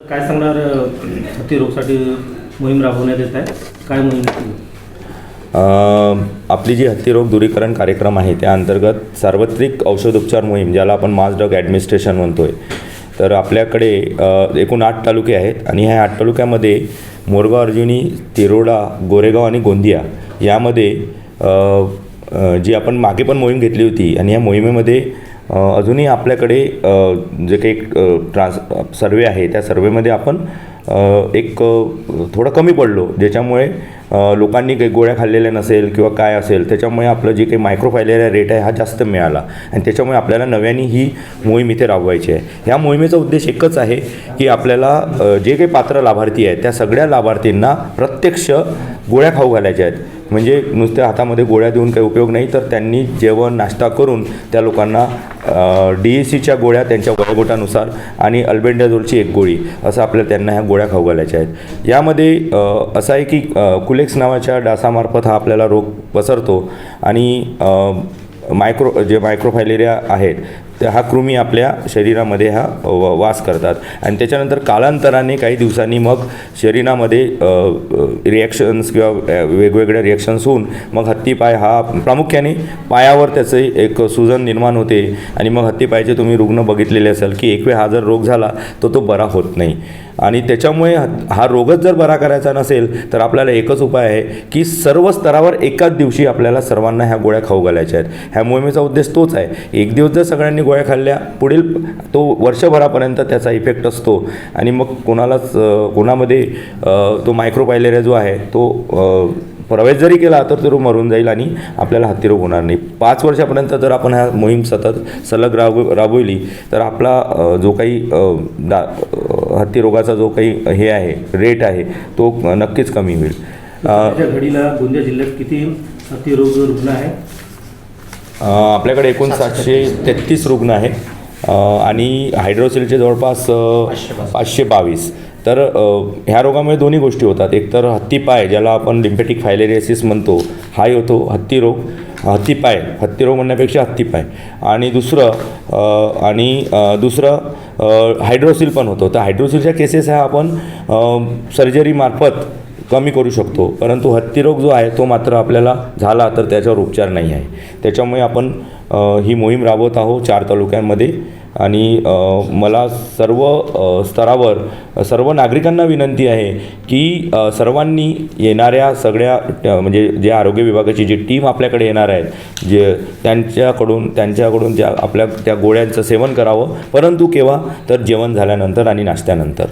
काय सांगणार हत्तीरोगसाठी मोहीम राबवण्यात येत आहे. काय मोहीम आपली जी हत्तीरोग दूरीकरण कार्यक्रम आहे त्या अंतर्गत सार्वत्रिक औषधोपचार मोहीम ज्याला आपण मास ड्रग ॲडमिनिस्ट्रेशन म्हणतो आहे तर आपल्याकडे एकूण आठ तालुके आहेत आणि ह्या आठ तालुक्यामध्ये मोरगाव अर्जुनी तिरोडा गोरेगाव आणि गोंदिया यामध्ये जी आपण मागे पण मोहीम घेतली होती आणि या मोहिमेमध्ये अजूनही आपल्याकडे जे काही ट्रान्स सर्वे आहे त्या सर्वेमध्ये आपण एक थोडं कमी पडलो. ज्याच्यामुळे लोकांनी काही गोळ्या खाल्लेल्या नसेल किंवा काय असेल त्याच्यामुळे आपलं जे काही मायक्रोफायलेरिया रेट आहे हा जास्त मिळाला. आणि त्याच्यामुळे आपल्याला नव्याने ही मोहीम इथे राबवायची आहे. ह्या मोहिमेचा उद्देश एकच आहे की आपल्याला जे काही पात्र लाभार्थी आहेत त्या सगळ्या लाभार्थींना प्रत्यक्ष गोळ्या खाऊ घालायच्या आहेत. म्हणजे नुसत्या हातामध्ये गोळ्या देऊन काही उपयोग नाही तर त्यांनी जेवण नाश्ता करून त्या लोकांना डी ए सीच्या गोळ्या त्यांच्या वयोगटानुसार आणि अल्बेंडाझोलची एक गोळी असं आपल्याला त्यांना ह्या गोळ्या खाऊ घालायच्या आहेत. यामध्ये असं आहे की कुलेक्स नावाच्या डासामार्फत हा आपल्याला रोग पसरतो आणि मायक्रो जे मायक्रोफायलेरिया आहेत तर हा कृमी आपल्या शरीरामध्ये हा व- वास करतात. आणि त्याच्यानंतर कालांतराने काही दिवसांनी मग शरीरामध्ये रिॲक्शन्स किंवा वेगवेगळ्या रिॲक्शन्स होऊन मग हत्तीपाय हा प्रामुख्याने पायावर त्याचे एक सुजन निर्माण होते. आणि मग हत्तीपायचे तुम्ही रुग्ण बघितलेले असाल की एक वेळ हा जर रोग झाला तर तो बरा होत नाही. आणि त्याच्यामुळे हा रोगच जर बरा करायचा नसेल तर आपल्याला एकच उपाय आहे की सर्व स्तरावर एकाच दिवशी आपल्याला सर्वांना ह्या गोळ्या खाऊ घालायच्या आहेत. ह्या मोहिमेचा उद्देश तोच आहे. एक दिवस जर सगळ्यांनी गोळ्या खाल्ल्या. पुढील तो वर्षभरापर्यंत त्याचा इफेक्ट असतो. आणि मग कोणालाच कोणामध्ये तो मायक्रोपायलेरिया जो आहे तो प्रवेश जरी केला तर तो मरून जाईल आणि आपल्याला हत्तीरोग होणार नाही. पाच वर्षापर्यंत जर आपण ह्या मोहीम सतत सलग राब राबवली तर आपला जो काही दा हत्तीरोगाचा जो काही हे आहे रेट आहे तो नक्कीच कमी होईल. घडीला गोंदिया जिल्ह्यात किती हत्ती रोग रुग्ण आहे? आपल्याकडे एकूण सातशे तेहतीस रुग्ण आहेत. आणि हायड्रोसिलचे जवळपास पाचशे बावीस. तर ह्या रोगामुळे दोन्ही गोष्टी होतात. एक तर हत्तीपाय ज्याला आपण लिम्फेटिक फायलेरियासिस म्हणतो हाय होतो हत्ती रोग हत्तीपाय हत्तीरोग म्हणण्यापेक्षा हत्तीपाय आणि दुसरं आणि दुसरं हायड्रोसिल पण होतं. तर हायड्रोसिलच्या केसेस ह्या आपण सर्जरीमार्फत कमी करू शकतो. परंतु हत्तीरोग जो आहे तो मात्र आपल्याला झाला तर त्याच्यावर उपचार नाही आहे. त्याच्यामुळे आपण ही मोहीम राबवत आहोत चार तालुक्यांमध्ये. आणि मला सर्व स्तरावर सर्व नागरिकांना विनंती आहे की सर्वांनी येणाऱ्या सगळ्या म्हणजे जे आरोग्य विभागाची जी टीम आपल्याकडे येणार आहे जे त्यांच्याकडून त्यांच्याकडून त्या आपल्या त्या गोळ्यांचं सेवन करावं. परंतु केव्हा? तर जेवण झाल्यानंतर आणि नाश्त्यानंतर.